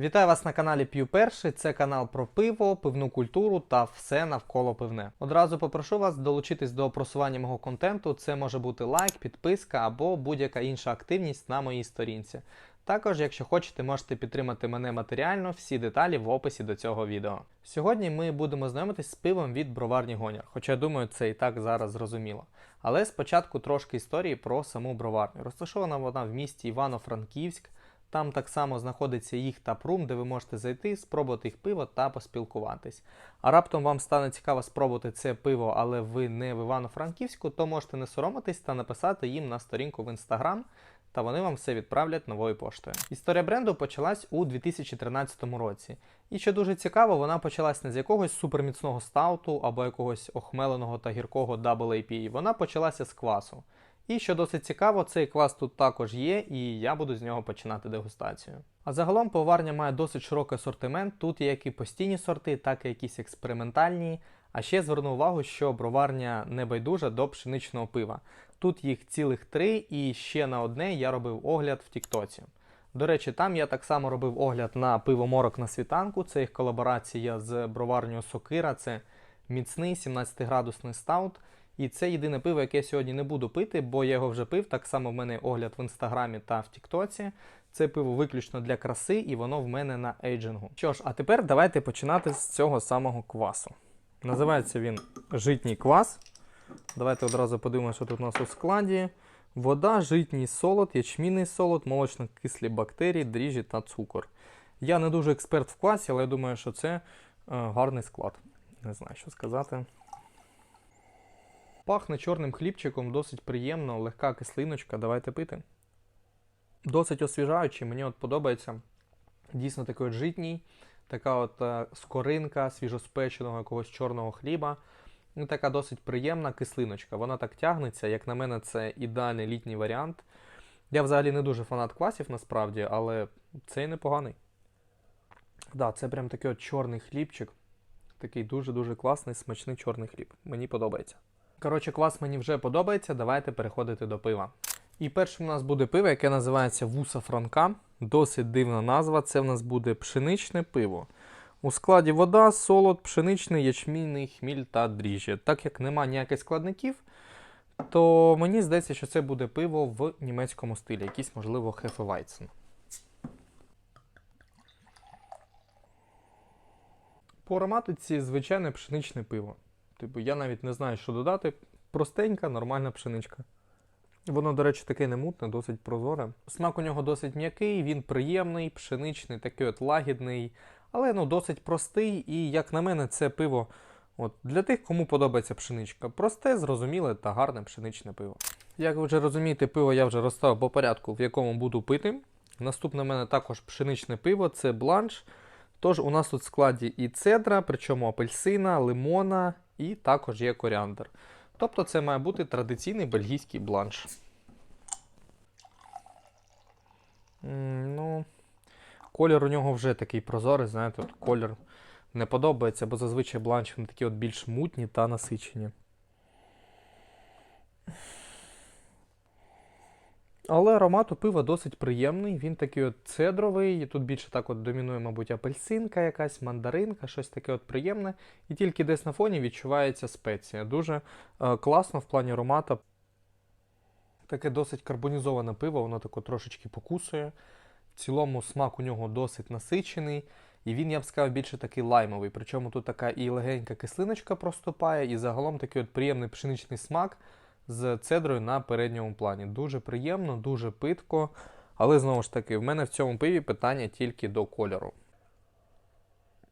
Вітаю вас на каналі П'ю Перший. Це канал про пиво, пивну культуру та все навколо пивне. Одразу попрошу вас долучитись до просування мого контенту. Це може бути лайк, підписка або будь-яка інша активність на моїй сторінці. Також, якщо хочете, можете підтримати мене матеріально, всі деталі в описі до цього відео. Сьогодні ми будемо знайомитись з пивом від броварні Гоняр, хоча я думаю, це і так зараз зрозуміло. Але спочатку трошки історії про саму броварню. Розташована вона в місті Івано-Франківськ. Там так само знаходиться їх тапрум, де ви можете зайти, спробувати їх пиво та поспілкуватись. А раптом вам стане цікаво спробувати це пиво, але ви не в Івано-Франківську, то можете не соромитись та написати їм на сторінку в інстаграм, та вони вам все відправлять новою поштою. Історія бренду почалась у 2013 році. І що дуже цікаво, вона почалась не з якогось суперміцного стауту або якогось охмеленого та гіркого Double. Вона почалася з квасу. І що досить цікаво, цей квас тут також є, і я буду з нього починати дегустацію. А загалом пивоварня має досить широкий асортимент. Тут є як і постійні сорти, так і якісь експериментальні. А ще зверну увагу, що броварня не байдужа до пшеничного пива. Тут їх цілих три, і ще на одне я робив огляд в Тіктоці. До речі, там я так само робив огляд на пиво Морок на світанку. Це їх колаборація з броварнею Сокира. Це міцний 17-градусний стаут. І це єдине пиво, яке я сьогодні не буду пити, бо я його вже пив. Так само в мене огляд в інстаграмі та в Тіктоці. Це пиво виключно для краси, і воно в мене на ейджингу. Що ж, а тепер давайте починати з цього самого квасу. Називається він житній квас. Давайте одразу подивимося, що тут у нас у складі. Вода, житній солод, ячмінний солод, молочно-кислі бактерії, дріжджі та цукор. Я не дуже експерт в квасі, але я думаю, що це е, гарний склад. Не знаю, що сказати. Пахне чорним хлібчиком, досить приємно, легка кислиночка. Давайте пити. Досить освіжаючий, мені от подобається. Дійсно такий от житній, така от е, скоринка свіжоспеченого якогось чорного хліба. Ну, така досить приємна кислиночка. Вона так тягнеться, як на мене, це ідеальний літній варіант. Я взагалі не дуже фанат квасів насправді, але цей непоганий. Да, це прям такий от чорний хлібчик. Такий дуже-дуже класний, смачний чорний хліб. Мені подобається. Коротше, квас мені вже подобається. Давайте переходити до пива. І першим у нас буде пиво, яке називається Вуса Франка. Досить дивна назва. Це в нас буде пшеничне пиво. У складі вода, солод, пшеничний, ячмінний, хміль та дріжджі. Так як нема ніяких складників, то мені здається, що це буде пиво в німецькому стилі, якийсь, можливо, Хефевайцен. По ароматиці звичайне пшеничне пиво. Типу, я навіть не знаю, що додати. Простенька, нормальна пшеничка. Воно, до речі, таке не мутне, досить прозоре. Смак у нього досить м'який, він приємний, пшеничний, такий от лагідний, але ну, досить простий. І, як на мене, це пиво от, для тих, кому подобається пшеничка. Просте, зрозуміле та гарне пшеничне пиво. Як ви вже розумієте, пиво я вже розставив по порядку, в якому буду пити. Наступне в мене також пшеничне пиво, це бланш. Тож у нас тут в складі і цедра, причому апельсина, лимона і також є коріандр. Тобто це має бути традиційний бельгійський бланш. Ну, колір у нього вже такий прозорий, знаєте, от колір не подобається, бо зазвичай бланші вони такі от більш мутні та насичені. Але аромат у пива досить приємний, він такий от цедровий, тут більше так от домінує, мабуть, апельсинка якась, мандаринка, щось таке от приємне. І тільки десь на фоні відчувається спеція. Дуже е, класно в плані аромата. Таке досить карбонізоване пиво, воно тако трошечки покусує. В цілому смак у нього досить насичений. І він, я б сказав, більше такий лаймовий. Причому тут така і легенька кислиночка проступає, і загалом такий от приємний пшеничний смак з цедрою на передньому плані. Дуже приємно, дуже питко. Але знову ж таки, в мене в цьому пиві питання тільки до кольору.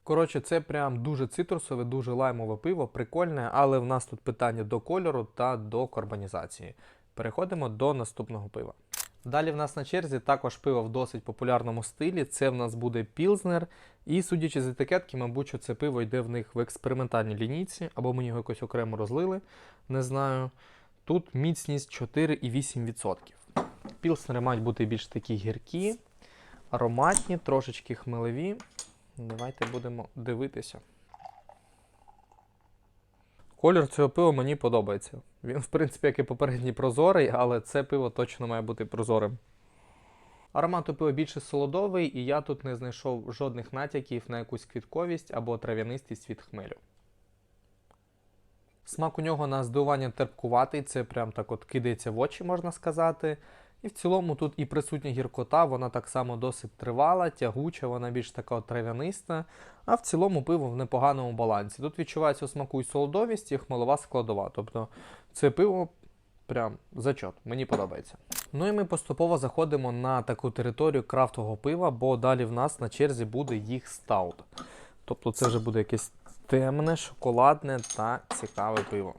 Коротше, це прям дуже цитрусове, дуже лаймове пиво, прикольне, але в нас тут питання до кольору та до карбонізації. Переходимо до наступного пива. Далі в нас на черзі також пиво в досить популярному стилі. Це в нас буде Пілзнер. І судячи з етикетки, мабуть, що це пиво йде в них в експериментальній лінійці, або мені його якось окремо розлили, не знаю. Тут міцність 4,8%. Пілснери мають бути більш такі гіркі, ароматні, трошечки хмелеві. Давайте будемо дивитися. Колір цього пива мені подобається. Він, в принципі, як і попередній прозорий, але це пиво точно має бути прозорим. Аромат у пива більше солодовий, і я тут не знайшов жодних натяків на якусь квітковість або трав'янистість від хмелю. Смак у нього на здивування терпкуватий, це прям так от кидається в очі, можна сказати. І в цілому тут і присутня гіркота, вона так само досить тривала, тягуча, вона більш така трав'яниста. А в цілому пиво в непоганому балансі. Тут відчувається у смаку і солодовість, і хмелова складова. Тобто це пиво прям зачот, мені подобається. Ну і ми поступово заходимо на таку територію крафтового пива, бо далі в нас на черзі буде їх стаут. Тобто це вже буде якесь темне, шоколадне та цікаве пиво.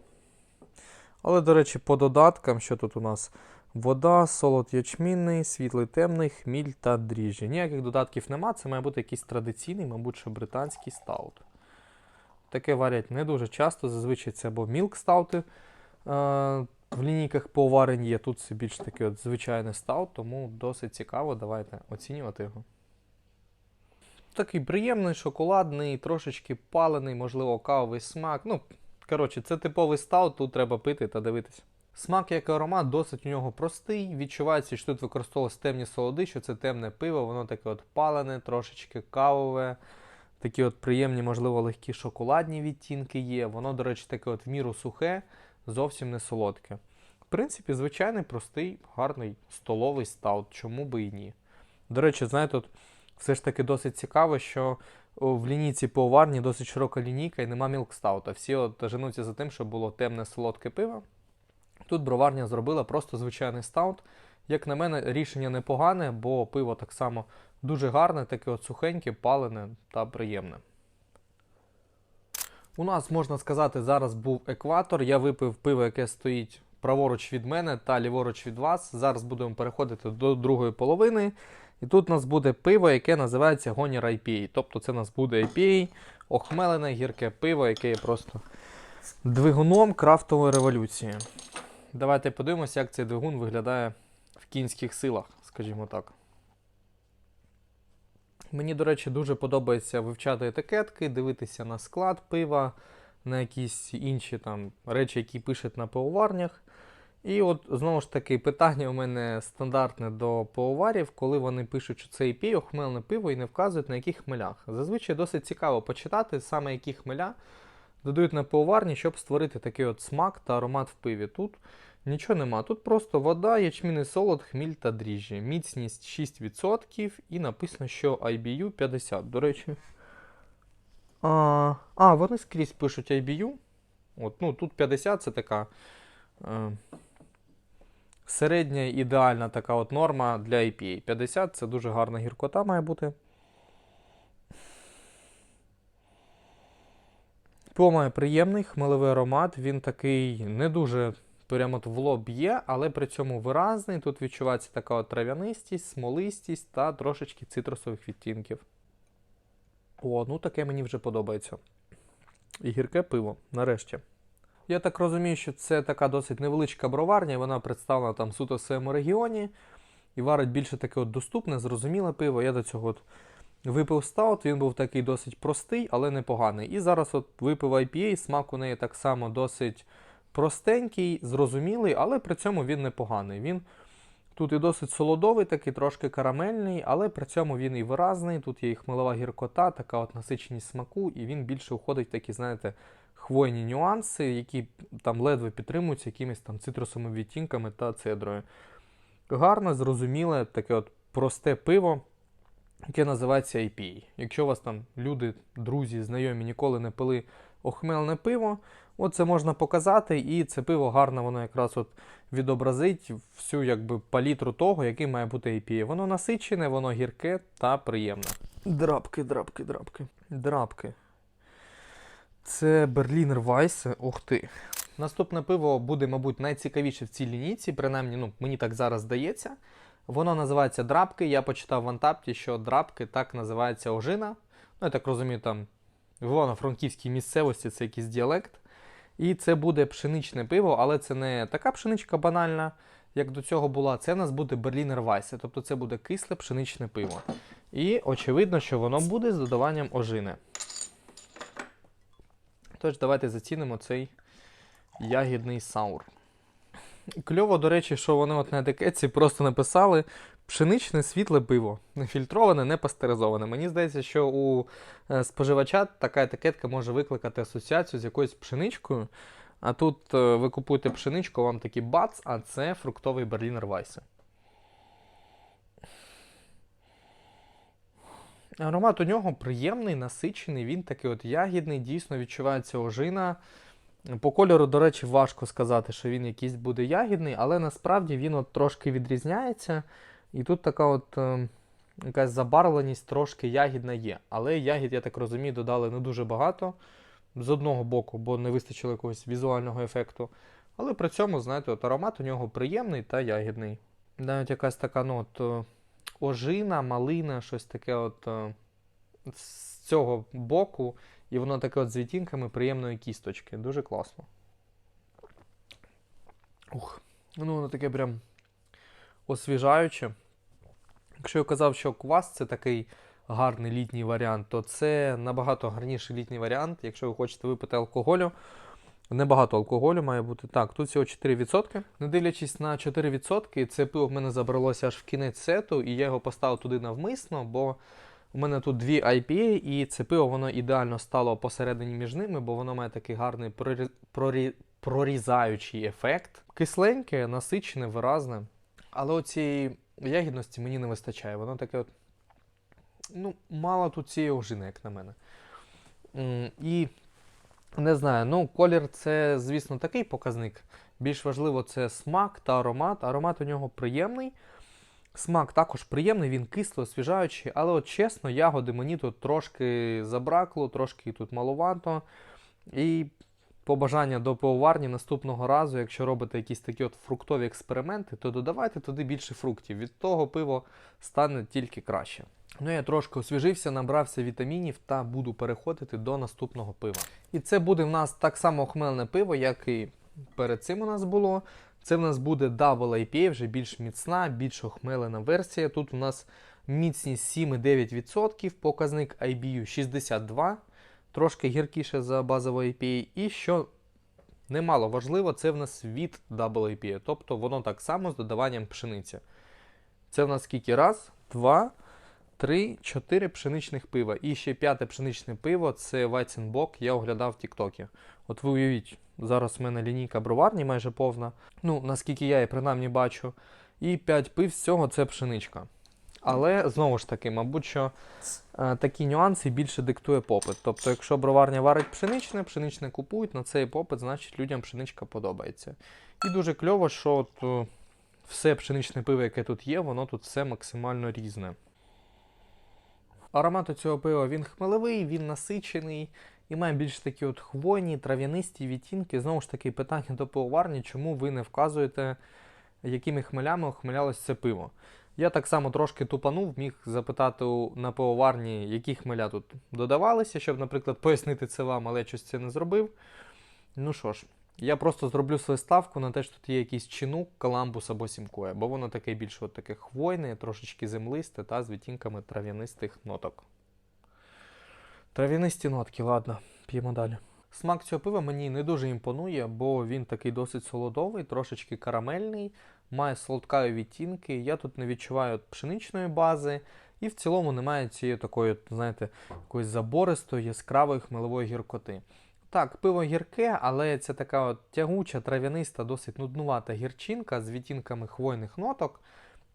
Але, до речі, по додаткам, що тут у нас вода, солод ячмінний, світлий темний, хміль та дріжджі. Ніяких додатків нема, це має бути якийсь традиційний, мабуть, що британський стаут. Таке варять не дуже часто, зазвичай це або мілк стаути. Е, в лінійках поварень є. Тут це більш такий от звичайний стаут, тому досить цікаво. Давайте оцінювати його. Такий приємний, шоколадний, трошечки палений, можливо, кавовий смак. Ну, коротше, це типовий стаут, тут треба пити та дивитися. Смак як і аромат досить у нього простий. Відчувається, що тут використовувалися темні солоди, що це темне пиво, воно таке от палене, трошечки кавове. Такі от приємні, можливо, легкі шоколадні відтінки є. Воно, до речі, таке от в міру сухе, зовсім не солодке. В принципі, звичайний, простий, гарний столовий стаут, чому би і ні. До речі, знаєте, тут все ж таки досить цікаво, що в лінійці поварні досить широка лінійка і нема мілкстаута. Всі от женуться за тим, щоб було темне солодке пиво. Тут броварня зробила просто звичайний стаут. Як на мене, рішення непогане, бо пиво так само дуже гарне, таке от сухеньке, палене та приємне. У нас, можна сказати, зараз був екватор. Я випив пиво, яке стоїть праворуч від мене та ліворуч від вас. Зараз будемо переходити до другої половини. І тут у нас буде пиво, яке називається Гонір IPA. Тобто це у нас буде IPA, охмелене гірке пиво, яке є просто двигуном крафтової революції. Давайте подивимося, як цей двигун виглядає в кінських силах, скажімо так. Мені, до речі, дуже подобається вивчати етикетки, дивитися на склад пива, на якісь інші там речі, які пишуть на пивоварнях. І от знову ж таки питання у мене стандартне до пивоварів, коли вони пишуть, що це IPA, охмелене пиво і не вказують на яких хмелях. Зазвичай досить цікаво почитати саме які хмеля додають на пивоварні, щоб створити такий от смак та аромат в пиві. Тут нічого нема. Тут просто вода, ячмінний солод, хміль та дріжджі. Міцність 6% і написано, що IBU 50. До речі. А, а вони скрізь пишуть IBU. От, ну, Тут 50 це така е, середня ідеальна така от норма для IPA. 50 це дуже гарна гіркота має бути. Пиво має приємний хмелевий аромат, він такий не дуже прямо в лоб є, але при цьому виразний. Тут відчувається така от трав'янистість, смолистість та трошечки цитрусових відтінків. О, ну таке мені вже подобається. І гірке пиво, нарешті. Я так розумію, що це така досить невеличка броварня, вона представлена там суто в своєму регіоні. І варить більше таке от доступне, зрозуміле пиво. Я до цього от випив стаут, він був такий досить простий, але непоганий. І зараз от випив IPA, смак у неї так само досить простенький, зрозумілий, але при цьому він непоганий. Він тут і досить солодовий, такий трошки карамельний, але при цьому він і виразний. Тут є і хмелова гіркота, така от насиченість смаку, і він більше уходить в такі, знаєте, хвойні нюанси, які там ледве підтримуються якимись там цитрусовими відтінками та цедрою. Гарне, зрозуміле, таке от просте пиво, яке називається IPA. Якщо у вас там люди, друзі, знайомі ніколи не пили охмельне пиво, от це можна показати, і це пиво гарно, воно якраз от відобразить всю якби палітру того, який має бути IPA. Воно насичене, воно гірке та приємне. Драпки, драпки, драпки. Драпки. Це Берлінер Вайсе. Ух ти. Наступне пиво буде, мабуть, найцікавіше в цій лінійці, принаймні, ну, мені так зараз здається. Воно називається драпки. Я почитав в Антапті, що драпки так називається ожина. Ну, я так розумію, там в Івано-Франківській місцевості це якийсь діалект. І це буде пшеничне пиво, але це не така пшеничка банальна, як до цього була. Це в нас буде Берлінер Вайсе, тобто це буде кисле пшеничне пиво. І очевидно, що воно буде з додаванням ожини. Тож, давайте зацінимо цей ягідний саур. Кльово, до речі, що вони от на етикетці просто написали пшеничне світле пиво, нефільтроване, не пастеризоване. Мені здається, що у е, споживача така етикетка може викликати асоціацію з якоюсь пшеничкою. А тут е, ви купуєте пшеничку, вам такий бац, а це фруктовий берлінер Вайсе. Аромат у нього приємний, насичений, він такий от ягідний, дійсно відчувається ожина. По кольору, до речі, важко сказати, що він якийсь буде ягідний, але насправді він от трошки відрізняється. І тут така от е, якась забарвленість трошки ягідна є. Але ягід, я так розумію, додали не дуже багато з одного боку, бо не вистачило якогось візуального ефекту. Але при цьому, знаєте, от аромат у нього приємний та ягідний. Навіть якась така ну, от, е, ожина, малина, щось таке от е, з цього боку. І воно таке от з відтінками приємної кісточки. Дуже класно. Ух. Ну, воно таке прям освіжаюче. Якщо я казав, що квас це такий гарний літній варіант, то це набагато гарніший літній варіант. Якщо ви хочете випити алкоголю, небагато алкоголю має бути. Так, тут всього 4%. Не дивлячись на 4%, це пиво в мене забралося аж в кінець сету, і я його поставив туди навмисно, бо у мене тут дві IPA, і це пиво воно ідеально стало посередині між ними, бо воно має такий гарний прорі... Прорі... прорізаючий ефект. Кисленьке, насичене, виразне. Але оцієї ягідності мені не вистачає. Воно таке от. Ну, мало тут цієї ожини, як на мене. І не знаю, ну, колір це, звісно, такий показник. Більш важливо це смак та аромат. Аромат у нього приємний. Смак також приємний, він кисло, освіжаючий, але от чесно, ягоди мені тут трошки забракло, трошки тут маловато. І побажання до пивоварні наступного разу, якщо робите якісь такі от фруктові експерименти, то додавайте туди більше фруктів. Від того пиво стане тільки краще. Ну, я трошки освіжився, набрався вітамінів та буду переходити до наступного пива. І це буде в нас так само хмельне пиво, як і перед цим у нас було. Це в нас буде Double IPA, вже більш міцна, більш охмелена версія. Тут у нас міцність 7,9%, показник IBU 62, трошки гіркіше за базове IPA. І що немало важливо, це в нас від Double IPA, тобто воно так само з додаванням пшениці. Це в нас скільки? Раз, два, три, чотири пшеничних пива. І ще п'яте пшеничне пиво це Weizenbock, я оглядав в Тіктокі. От ви уявіть, зараз в мене лінійка броварні майже повна. Ну, наскільки я її принаймні бачу. І 5 пив з цього це пшеничка. Але знову ж таки, мабуть, що е, такі нюанси більше диктує попит. Тобто, якщо броварня варить пшеничне, пшеничне купують, на цей попит, значить людям пшеничка подобається. І дуже кльово, що от, е, все пшеничне пиво, яке тут є, воно тут все максимально різне. Аромат у цього пива він хмелевий, він насичений і має більш такі от хвойні, трав'янисті відтінки. Знову ж таки, питання до пивоварні, чому ви не вказуєте, якими хмелями охмелялось це пиво. Я так само трошки тупанув, міг запитати на пивоварні, які хмеля тут додавалися, щоб, наприклад, пояснити це вам, але я щось це не зробив. Ну що ж, я просто зроблю свою ставку на те, що тут є якийсь чинук, каламбус або сімкоя, бо воно таке більш от таке хвойне, трошечки землисте та з відтінками трав'янистих ноток. Трав'янисті нотки, ладно, п'ємо далі. Смак цього пива мені не дуже імпонує, бо він такий досить солодовий, трошечки карамельний, має солодкаві відтінки. Я тут не відчуваю пшеничної бази, і в цілому немає цієї такої, знаєте, якоїсь забористої, яскравої хмелевої гіркоти. Так, пиво гірке, але це така от тягуча, трав'яниста, досить нуднувата гірчинка з відтінками хвойних ноток.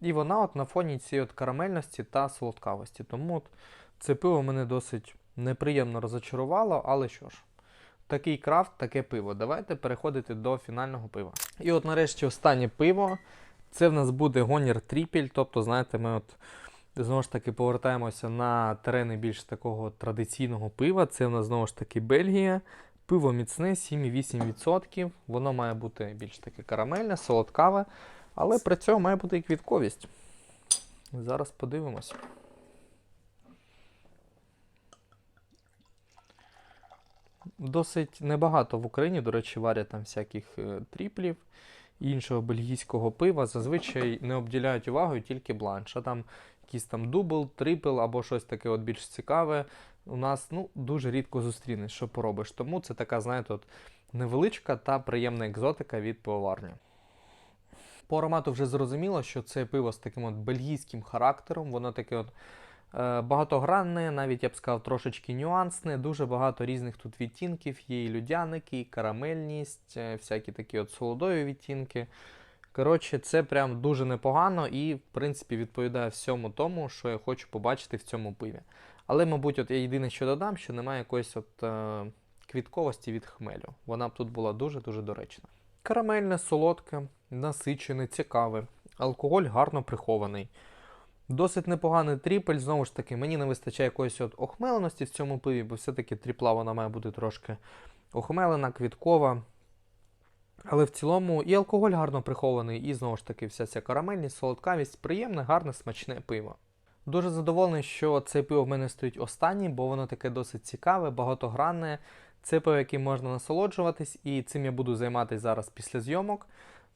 І вона от на фоні цієї от карамельності та солодкавості. Тому от це пиво мене досить неприємно розочарувало, але що ж, такий крафт, таке пиво. Давайте переходити до фінального пива. І от нарешті останнє пиво. Це в нас буде Гонір Тріпіль. Тобто, знаєте, ми от знову ж таки повертаємося на терени більш такого традиційного пива. Це в нас знову ж таки Бельгія. Пиво міцне, 7,8%. Воно має бути більш таке карамельне, солодкаве, але при цьому має бути і квітковість. Зараз подивимось. Досить небагато в Україні, до речі, варять там всяких е, тріплів іншого бельгійського пива. Зазвичай не обділяють увагою тільки бланш. А там якийсь там дубл, трипл або щось таке от більш цікаве. У нас ну, дуже рідко зустрінеш, що поробиш. Тому це така, знаєте, от невеличка та приємна екзотика від пивоварні. По аромату вже зрозуміло, що це пиво з таким от бельгійським характером, воно таке от багатогранне, навіть я б сказав, трошечки нюансне, дуже багато різних тут відтінків, є і людяники, і карамельність, е, всякі такі от солодові відтінки. Коротше, це прям дуже непогано і, в принципі, відповідає всьому тому, що я хочу побачити в цьому пиві. Але, мабуть, от я єдине, що додам, що немає якоїсь от е, квітковості від хмелю. Вона б тут була дуже-дуже доречна. Карамельне, солодке, насичене, цікаве. Алкоголь гарно прихований. Досить непоганий тріпель. Знову ж таки, мені не вистачає якоїсь от охмеленості в цьому пиві, бо все-таки тріпла вона має бути трошки охмелена, квіткова. Але в цілому і алкоголь гарно прихований, і знову ж таки вся ця карамельність, солодкавість, приємне, гарне, смачне пиво. Дуже задоволений, що це пиво в мене стоїть останнім, бо воно таке досить цікаве, багатогранне. Це пиво, яким можна насолоджуватись, і цим я буду займатися зараз після зйомок.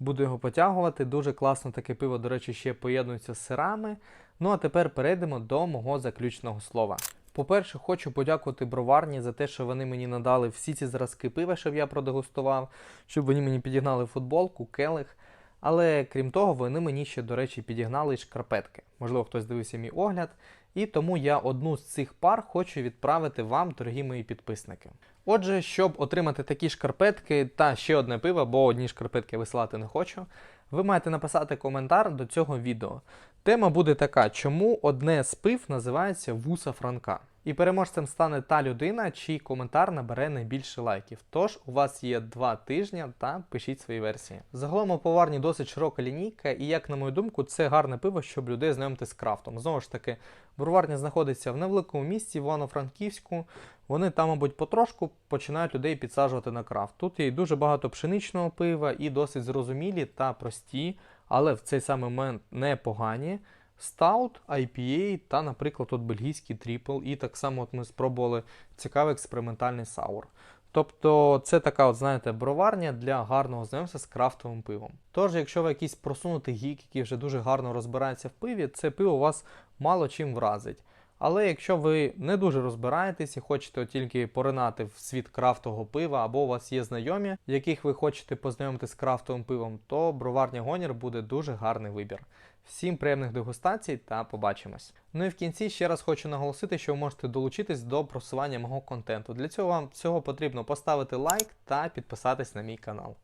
Буду його потягувати. Дуже класно таке пиво, до речі, ще поєднується з сирами. Ну а тепер перейдемо до мого заключного слова. По-перше, хочу подякувати броварні за те, що вони мені надали всі ці зразки пива, щоб я продегустував, щоб вони мені підігнали футболку, келих. Але крім того, вони мені ще, до речі, підігнали шкарпетки. Можливо, хтось дивився мій огляд. І тому я одну з цих пар хочу відправити вам, дорогі мої підписники. Отже, щоб отримати такі шкарпетки та ще одне пиво, бо одні шкарпетки висилати не хочу, ви маєте написати коментар до цього відео. Тема буде така, чому одне з пив називається Вуса Франка. І переможцем стане та людина, чий коментар набере найбільше лайків. Тож у вас є два тижні та пишіть свої версії. Загалом у поварні досить широка лінійка, і як на мою думку, це гарне пиво, щоб людей знайомити з крафтом. Знову ж таки, броварня знаходиться в невеликому місті, в Івано-Франківську. Вони там, мабуть, потрошку починають людей підсаджувати на крафт. Тут є дуже багато пшеничного пива, і досить зрозумілі та прості, але в цей самий момент непогані. Stout, IPA та, наприклад, от бельгійський тріпл. І так само от ми спробували цікавий експериментальний саур. Тобто це така, от, знаєте, броварня для гарного знайомства з крафтовим пивом. Тож, якщо ви якийсь просунутий гік, який вже дуже гарно розбирається в пиві, це пиво вас мало чим вразить. Але якщо ви не дуже розбираєтесь і хочете тільки поринати в світ крафтового пива, або у вас є знайомі, яких ви хочете познайомити з крафтовим пивом, то броварня Гонір буде дуже гарний вибір. Всім приємних дегустацій та побачимось. Ну і в кінці ще раз хочу наголосити, що ви можете долучитись до просування мого контенту. Для цього вам всього потрібно поставити лайк та підписатись на мій канал.